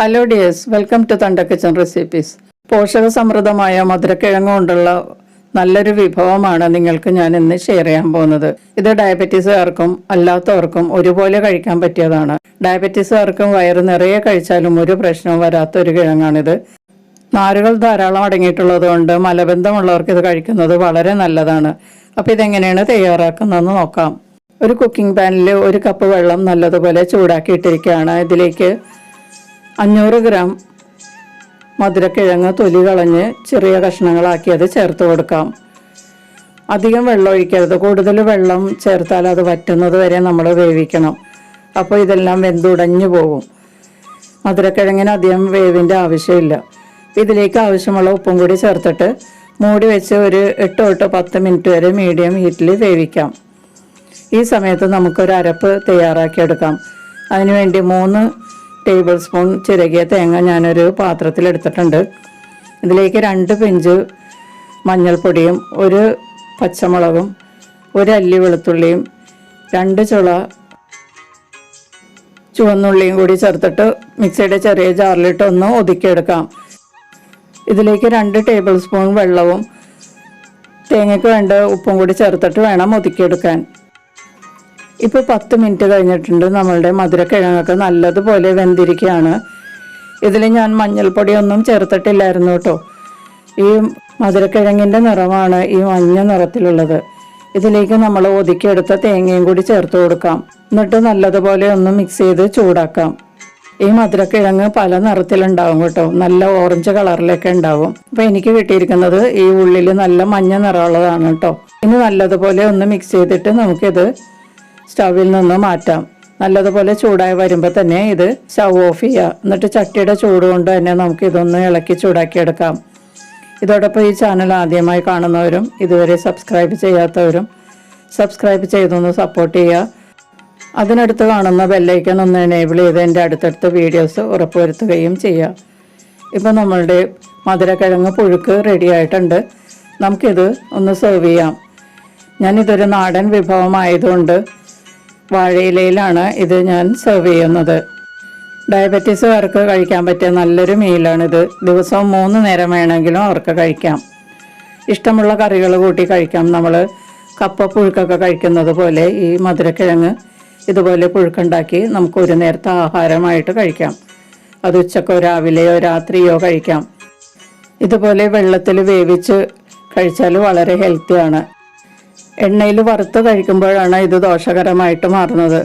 Hello dears welcome to തണ്ട kitchen recipes പോഷക സമൃദ്ധമായ മധുരക്കിഴങ്ങ് കൊണ്ടുള്ള നല്ലൊരു വിഭവമാണ് നിങ്ങൾക്ക് ഞാൻ ഇന്ന് ഷെയർ ചെയ്യാൻ പോകുന്നത്. ഇത് ഡയബറ്റീസുകാർക്കും അല്ലാത്തവർക്കും ഒരുപോലെ കഴിക്കാൻ പറ്റിയതാണ്. ഡയബറ്റീസുകാർക്കും വയറ് നിറയെ കഴിച്ചാലും ഒരു പ്രശ്നവും വരാത്ത ഒരു കിഴങ്ങാണിത്. നാരുകൾ ധാരാളം അടങ്ങിയിട്ടുള്ളത് കൊണ്ട് മലബന്ധമുള്ളവർക്ക് ഇത് കഴിക്കുന്നത് വളരെ നല്ലതാണ്. അപ്പോൾ ഇതെങ്ങനെയാണ് തയ്യാറാക്കുന്നതെന്ന് നോക്കാം. ഒരു കുക്കിംഗ് പാനിൽ ഒരു കപ്പ് വെള്ളം നല്ലതുപോലെ ചൂടാക്കിയിട്ടിരിക്കുകയാണ്. ഇതിലേക്ക് അഞ്ഞൂറ് ഗ്രാം മധുരക്കിഴങ്ങ് തൊലി കളഞ്ഞ് ചെറിയ കഷ്ണങ്ങളാക്കി അത് ചേർത്ത് കൊടുക്കാം. അധികം വെള്ളം ഒഴിക്കരുത്. കൂടുതൽ വെള്ളം ചേർത്താൽ അത് വറ്റുന്നത് വരെ നമ്മൾ വേവിക്കണം. അപ്പോൾ ഇതെല്ലാം വെന്തുടഞ്ഞു പോകും. മധുരക്കിഴങ്ങിന് അധികം വേവിന്റെ ആവശ്യമില്ല. ഇതിലേക്ക് ആവശ്യമുള്ള ഉപ്പും കൂടി ചേർത്തിട്ട് മൂടി വെച്ച് ഒരു എട്ട് തൊട്ട് പത്ത് മിനിറ്റ് വരെ മീഡിയം ഹീറ്റിൽ വേവിക്കാം. ഈ സമയത്ത് നമുക്കൊരു അരപ്പ് തയ്യാറാക്കിയെടുക്കാം. അതിനുവേണ്ടി മൂന്ന് ടേബിൾ സ്പൂൺ ചിരകിയ തേങ്ങ ഞാനൊരു പാത്രത്തിൽ എടുത്തിട്ടുണ്ട്. ഇതിലേക്ക് രണ്ട് പിഞ്ച് മഞ്ഞൾപ്പൊടിയും ഒരു പച്ചമുളകും ഒരു അല്ലി വെളുത്തുള്ളിയും രണ്ട് ചുള ചുവന്നുള്ളിയും കൂടി ചേർത്തിട്ട് മിക്സിയുടെ ചെറിയ ജാറിലിട്ട് ഒന്ന് ഒതുക്കിയെടുക്കാം. ഇതിലേക്ക് രണ്ട് ടേബിൾ സ്പൂൺ വെള്ളവും തേങ്ങയ്ക്ക് വേണ്ട ഉപ്പും കൂടി ചേർത്തിട്ട് വേണം ഒതുക്കിയെടുക്കാൻ. ഇപ്പോൾ പത്ത് മിനിറ്റ് കഴിഞ്ഞിട്ടുണ്ട്. നമ്മളുടെ മധുരക്കിഴങ്ങൊക്കെ നല്ലതുപോലെ വെന്തിരിക്കുകയാണ് ഇതിൽ ഞാൻ മഞ്ഞൾപ്പൊടിയൊന്നും ചേർത്തിട്ടില്ലായിരുന്നു കേട്ടോ. ഈ മധുരക്കിഴങ്ങിന്റെ നിറമാണ് ഈ മഞ്ഞ നിറത്തിലുള്ളത്. ഇതിലേക്ക് നമ്മൾ ഒതുക്കിയെടുത്ത തേങ്ങയും കൂടി ചേർത്ത് കൊടുക്കാം. എന്നിട്ട് നല്ലതുപോലെ ഒന്ന് മിക്സ് ചെയ്ത് ചൂടാക്കാം. ഈ മധുരക്കിഴങ്ങ് പല നിറത്തിലുണ്ടാവും കേട്ടോ. നല്ല ഓറഞ്ച് കളറിലൊക്കെ ഉണ്ടാവും. അപ്പോൾ എനിക്ക് കിട്ടിയിരിക്കുന്നത് ഈ ഉള്ളിൽ നല്ല മഞ്ഞ നിറമുള്ളതാണ് കേട്ടോ. ഇനി നല്ലതുപോലെ ഒന്ന് മിക്സ് ചെയ്തിട്ട് നമുക്കിത് സ്റ്റവിൽ നിന്ന് മാറ്റാം. നല്ലതുപോലെ ചൂടായി വരുമ്പോൾ തന്നെ ഇത് സ്റ്റവ് ഓഫ് ചെയ്യുക എന്നിട്ട് ചട്ടിയുടെ ചൂട് കൊണ്ട് തന്നെ നമുക്ക് ഇതൊന്ന് ഇളക്കി ചൂടാക്കിയെടുക്കാം. ഇതോടൊപ്പം ഈ ചാനൽ ആദ്യമായി കാണുന്നവരും ഇതുവരെ സബ്സ്ക്രൈബ് ചെയ്യാത്തവരും സബ്സ്ക്രൈബ് ചെയ്തൊന്ന് സപ്പോർട്ട് ചെയ്യുക. അതിനടുത്ത് കാണുന്ന ബെല്ലൈക്കൺ ഒന്ന് എനേബിൾ ചെയ്ത് എന്റെ അടുത്തടുത്ത വീഡിയോസ് ഉറപ്പുവരുത്തുകയും ചെയ്യുക. ഇപ്പം നമ്മളുടെ മധുരക്കിഴങ്ങ് പുഴുക്ക് റെഡി ആയിട്ടുണ്ട്. നമുക്കിത് ഒന്ന് സെർവ് ചെയ്യാം. ഞാനിതൊരു നാടൻ വിഭവമായതുകൊണ്ട് വാഴയിലയിലാണ് ഇത് ഞാൻ സെർവ് ചെയ്യുന്നത്. ഡയബറ്റീസുകാർക്ക് കഴിക്കാൻ പറ്റിയ നല്ലൊരു മീലാണിത് ദിവസവും മൂന്ന് നേരം വേണമെങ്കിലും അവർക്ക് കഴിക്കാം. ഇഷ്ടമുള്ള കറികൾ കൂട്ടി കഴിക്കാം. നമ്മൾ കപ്പ പുഴുക്കൊക്കെ കഴിക്കുന്നത് പോലെ ഈ മധുരക്കിഴങ്ങ് ഇതുപോലെ പുഴുക്കുണ്ടാക്കി നമുക്ക് ഒരു നേരത്തെ ആഹാരമായിട്ട് കഴിക്കാം. അത് ഉച്ചക്കോ രാവിലെയോ രാത്രിയോ കഴിക്കാം. ഇതുപോലെ വെള്ളത്തിൽ വേവിച്ച് കഴിച്ചാൽ വളരെ ഹെൽത്തിയാണ് എണ്ണയിൽ വറുത്ത് കഴിക്കുമ്പോഴാണ് ഇത് ദോഷകരമായിട്ട് മാറുന്നത്.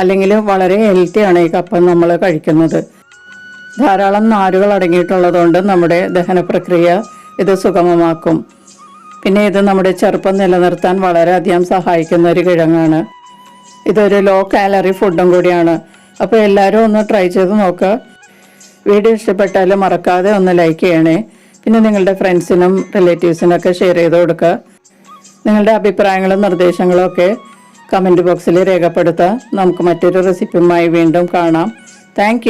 അല്ലെങ്കിൽ വളരെ ഹെൽത്തി ഹെൽത്തിയാണ് ഈ കപ്പ നമ്മൾ കഴിക്കുന്നത്. ധാരാളം നാരുകൾ അടങ്ങിയിട്ടുള്ളതുകൊണ്ട് നമ്മുടെ ദഹന പ്രക്രിയ ഇത് സുഗമമാക്കും. പിന്നെ ഇത് നമ്മുടെ ചെറുപ്പം നിലനിർത്താൻ വളരെയധികം സഹായിക്കുന്ന ഒരു കിഴങ്ങാണ്. ഇതൊരു ലോ കാലറി ഫുഡും കൂടിയാണ്. അപ്പോൾ എല്ലാവരും ഒന്ന് ട്രൈ ചെയ്ത് നോക്കുക വീഡിയോ ഇഷ്ടപ്പെട്ടാൽ മറക്കാതെ ഒന്ന് ലൈക്ക് ചെയ്യണേ. പിന്നെ നിങ്ങളുടെ ഫ്രണ്ട്സിനും റിലേറ്റീവ്സിനൊക്കെ ഷെയർ ചെയ്ത് കൊടുക്കുക നിങ്ങളുടെ അഭിപ്രായങ്ങളും നിർദ്ദേശങ്ങളും ഒക്കെ കമന്റ് ബോക്സിൽ രേഖപ്പെടുത്തുക നമുക്ക് മറ്റൊരു റെസിപ്പിയുമായി വീണ്ടും കാണാം. താങ്ക്